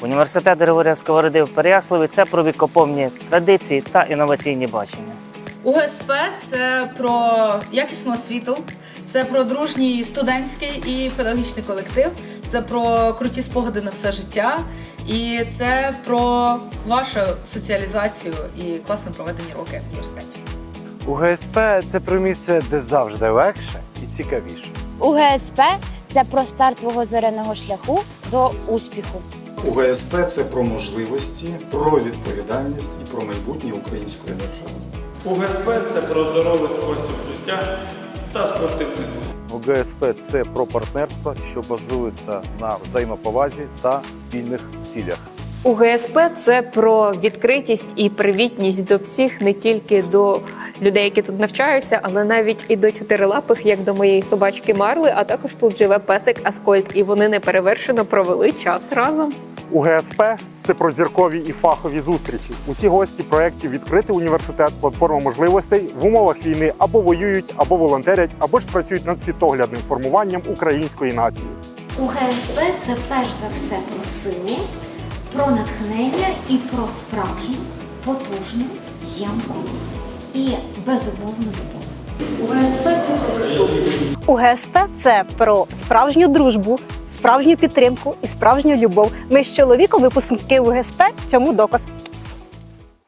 Університет Григорія Сковороди в Переяславі це про вікоповні традиції та інноваційні бачення. УГСП це про якісну освіту, це про дружній студентський і педагогічний колектив, це про круті спогади на все життя, і це про вашу соціалізацію і класно проведені роки в університеті. УГСП це про місце, де завжди легше і цікавіше. УГСП це про старт твого зоряного шляху до успіху. УГСП це про можливості, про відповідальність і про майбутнє української держави. УГСП це про здоровий спосіб життя та спортивний дух. УГСП це про партнерство, що базується на взаємоповазі та спільних цілях. УГСП це про відкритість і привітність до всіх, не тільки до людей, які тут навчаються, але навіть і до чотирилапих, як до моєї собачки Марли. А також тут живе песик Аскольд, і вони неперевершено провели час разом. УГСП це про зіркові і фахові зустрічі. Усі гості проєктів відкритий університет, платформа можливостей в умовах війни або воюють, або волонтерять, або ж працюють над світоглядним формуванням української нації. УГСП це перш за все про силу, про натхнення і про справжню, потужну, ямку і безумовну любов. УГСП це про справжню дружбу, справжню підтримку і справжню любов. Ми з чоловіком, випускники УГСП, цьому доказ.